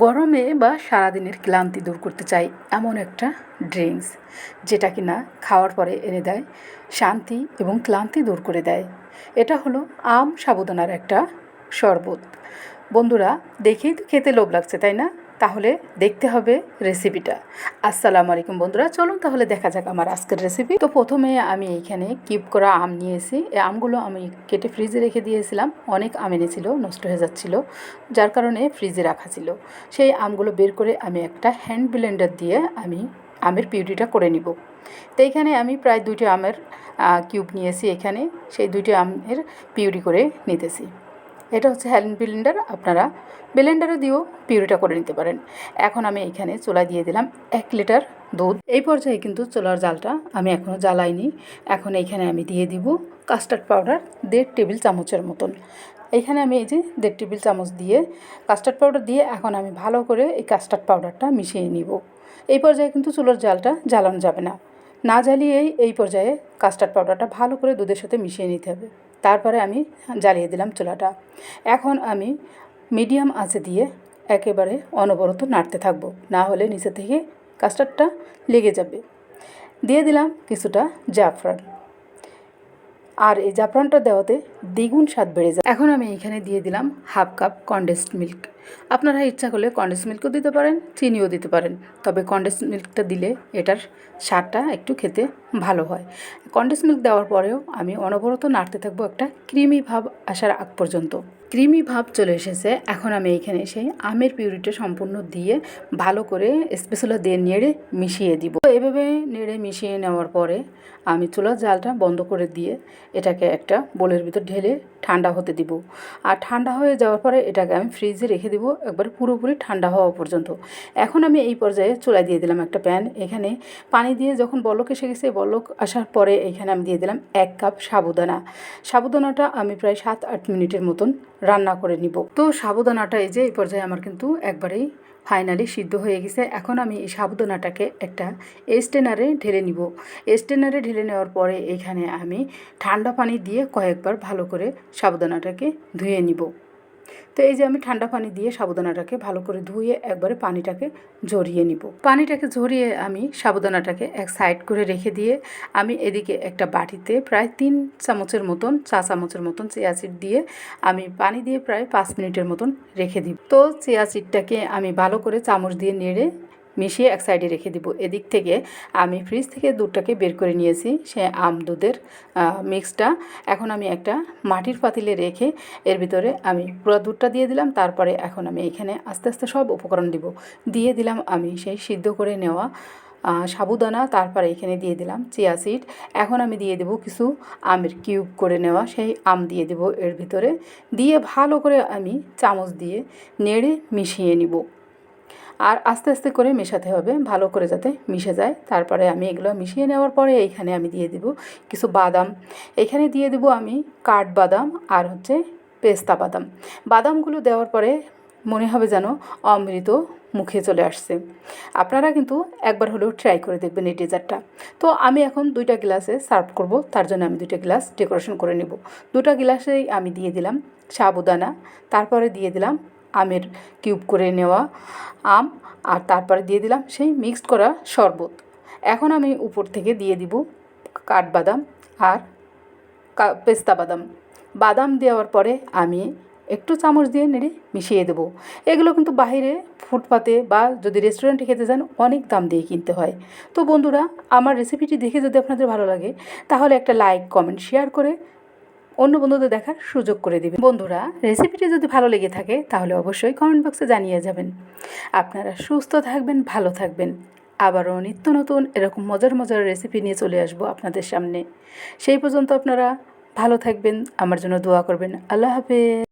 গরমে বা সারাদিনের ক্লান্তি দূর করতে চাই এমন একটা ড্রিঙ্কস, যেটা কিনা খাওয়ার পরে এনে দেয় শান্তি এবং ক্লান্তি দূর করে দেয়। এটা হলো আম সাবুদানার একটা শরবত। বন্ধুরা, দেখেই তো খেতে লোভ লাগছে, তাই না? তাহলে দেখতে হবে রেসিপিটা আসসালামু আলাইকুম বন্ধুরা, চলুন তাহলে দেখা যাক আমার আজকের রেসিপি তো প্রথমে আমি এইখানে কিউব করা আম নিয়েছি। এই আমগুলো আমি কেটে ফ্রিজে রেখে দিয়েছিলাম। অনেক আম এনেছিল, নষ্ট হয়ে যাচ্ছিল, যার কারণে ফ্রিজে রাখা ছিল। সেই আমগুলো বের করে আমি একটা হ্যান্ড ব্লেন্ডার দিয়ে আমি আমের পিউরিটা করে নিব। তো এইখানে আমি প্রায় দুইটি আমের কিউব নিয়েছি এখানে। সেই দুইটি আমের পিউরি করে নিতেছি। এটা হচ্ছে হ্যান্ড ব্লেন্ডার, আপনারা ব্লেন্ডারও দিয়েও পিউরিটা করে নিতে পারেন। এখন আমি এখানে চুলা দিয়ে দিলাম এক লিটার দুধ। এই পর্যায়ে কিন্তু চুলার জালটা আমি এখনও জ্বালাইনি। এখন এইখানে আমি দিয়ে দিব কাস্টার্ড পাউডার দেড় টেবিল চামচের মতন। এইখানে আমি এই যে দেড় টেবিল চামচ দিয়ে কাস্টার্ড পাউডার দিয়ে এখন আমি ভালো করে এই কাস্টার্ড পাউডারটা মিশিয়ে নিব। এই পর্যায়ে কিন্তু চুলোর জালটা জ্বালানো যাবে না। না জ্বালিয়েই এই পর্যায়ে কাস্টার্ড পাউডারটা ভালো করে দুধের সাথে মিশিয়ে নিতে হবে। তারপরে আমি জ্বালিয়ে দিলাম চুলাটা। এখন আমি মিডিয়াম আঁচে দিয়ে একেবারে অনবরত নাড়তে থাকব, না হলে নিচে থেকে কাস্টার্ডটা লেগে যাবে। দিয়ে দিলাম কিছুটা জাফরান। আর এই জাফরানটা দেওয়াতে দ্বিগুণ স্বাদ বেড়ে যায়। এখন আমি এখানে দিয়ে দিলাম হাফ কাপ কন্ডেন্সড মিল্ক আপনারা ইচ্ছা করলে কন্ডেন্স মিল্কও দিতে পারেন, চিনিও দিতে পারেন, তবে কন্ডেন্স মিল্কটা দিলে এটার স্বাদটা একটু খেতে ভালো হয়। কন্ডেন্স মিল্ক দেওয়ার পরেও আমি অনবরত নাড়তে থাকব একটা ক্রিমি ভাব আসার আগ পর্যন্ত। ক্রিমি ভাব চলে এসেছে। এখন আমি এইখানে সেই আমের পিউরিটা সম্পূর্ণ দিয়ে ভালো করে স্পেশালা দিয়ে নেড়ে মিশিয়ে দিব। এভাবে নেড়ে মিশিয়ে নেওয়ার পরে আমি চুলার জালটা বন্ধ করে দিয়ে এটাকে একটা বোলের ভিতর ঢেলে ঠান্ডা হতে দিব। আর ঠান্ডা হয়ে যাওয়ার পরে এটাকে আমি ফ্রিজে রেখে দিব একবার পুরোপুরি ঠান্ডা হওয়া পর্যন্ত। এখন আমি এই পর্যায়ে চুলায় দিয়ে দিলাম একটা প্যান। এখানে পানি দিয়ে যখন বলক এসে গেছে, বলক আসার পরে এখানে আমি দিয়ে দিলাম এক কাপ সাবুদানা। সাবুদানাটা আমি প্রায় সাত আট মিনিটের মতন রান্না করে নিব। তো সাবুদানাটা এই যে, এই পর্যায়ে আমার কিন্তু একবারেই ফাইনালি সিদ্ধ হয়ে গেছে। এখন আমি এই সাবুদানাটাকে একটা স্টেনারে ঢেলে নিব। স্টেনারে ঢেলে নেওয়ার পরে এখানে আমি ঠান্ডা পানি দিয়ে কয়েকবার ভালো করে সাবুদানাটাকে ধুয়ে নিব। তো এই যে আমি ঠান্ডা পানি দিয়ে সাবুদানাটাকে ভালো করে ধুয়ে একবারে পানিটাকে ঝরিয়ে নিব। পানিটাকে ঝরিয়ে আমি সাবুদানাটাকে এক সাইড করে রেখে দিয়ে আমি এদিকে একটা বাটিতে প্রায় তিন চামচের মতন, চা চামচের মতন চিয়া সিড দিয়ে আমি পানি দিয়ে প্রায় পাঁচ মিনিটের মতন রেখে দিব। তো চিয়া সিডটাকে আমি ভালো করে চামচ দিয়ে নেড়ে মিশিয়ে এক সাইডে রেখে দিব। এদিক থেকে আমি ফ্রিজ থেকে দুধটাকে বের করে নিয়েছি, সে আম দুধের মিক্সটা। এখন আমি একটা মাটির পাতিলে রেখে এর ভিতরে আমি পুরো দুধটা দিয়ে দিলাম, তারপরে এখন আমি এখানে আস্তে আস্তে সব উপকরণ দিব। দিয়ে দিলাম আমি সেই সিদ্ধ করে নেওয়া সাবুদানা, তারপরে এখানে দিয়ে দিলাম চিয়া সিড। এখন আমি দিয়ে দেবো কিছু আমের কিউব করে নেওয়া, সেই আম দিয়ে দেবো এর ভিতরে। দিয়ে ভালো করে আমি চামচ দিয়ে নেড়ে মিশিয়ে নিব। আর আস্তে আস্তে করে মেশাতে হবে, ভালো করে যাতে মিশে যায়। তারপরে আমি এগুলো মিশিয়ে নেওয়ার পরে এইখানে আমি দিয়ে দেবো কিছু বাদাম। এখানে দিয়ে দেবো আমি কাঠবাদাম আর হচ্ছে পেস্তা বাদাম। বাদামগুলো দেওয়ার পরে মনে হবে যেন অমৃত মুখে চলে আসছে। আপনারা কিন্তু একবার হলেও ট্রাই করে দেখবেন এই ডেজার্টটা। তো আমি এখন দুইটা গ্লাসে সার্ভ করব, তার জন্য আমি দুইটা গ্লাস ডেকোরেশন করে নেব। দুটা গ্লাসেই আমি দিয়ে দিলাম সাবুদানা, তারপরে দিয়ে দিলাম আমের কিউব করে নেওয়া আম আর তারপরে দিয়ে দিলাম সেই মিক্সড করা শরবত। এখন আমি উপর থেকে দিয়ে দিব কাঠবাদাম আর পেস্তা বাদাম। বাদাম দেওয়ার পরে আমি একটু চামচ দিয়ে নেড়ে মিশিয়ে দেবো। এগুলো কিন্তু বাইরে ফুটপাতে বা যদি রেস্টুরেন্টে খেতে যান অনেক দাম দিয়ে কিনতে হয়। তো বন্ধুরা, আমার রেসিপিটি দেখে যদি আপনাদের ভালো লাগে, তাহলে একটা লাইক, কমেন্ট, শেয়ার করে অন্য বন্ধুদের দেখার সুযোগ করে দেবেন। বন্ধুরা রেসিপিটি যদি ভালো লেগে থাকে, তাহলে অবশ্যই কমেন্ট বক্সে জানিয়ে যাবেন। আপনারা সুস্থ থাকবেন, ভালো থাকবেন। আবারও নিত্য নতুন, এরকম মজার মজার রেসিপি নিয়ে চলে আসব আপনাদের সামনে। সেই পর্যন্ত আপনারা ভালো থাকবেন, আমার জন্য দোয়া করবেন। আল্লাহ হাফেজ।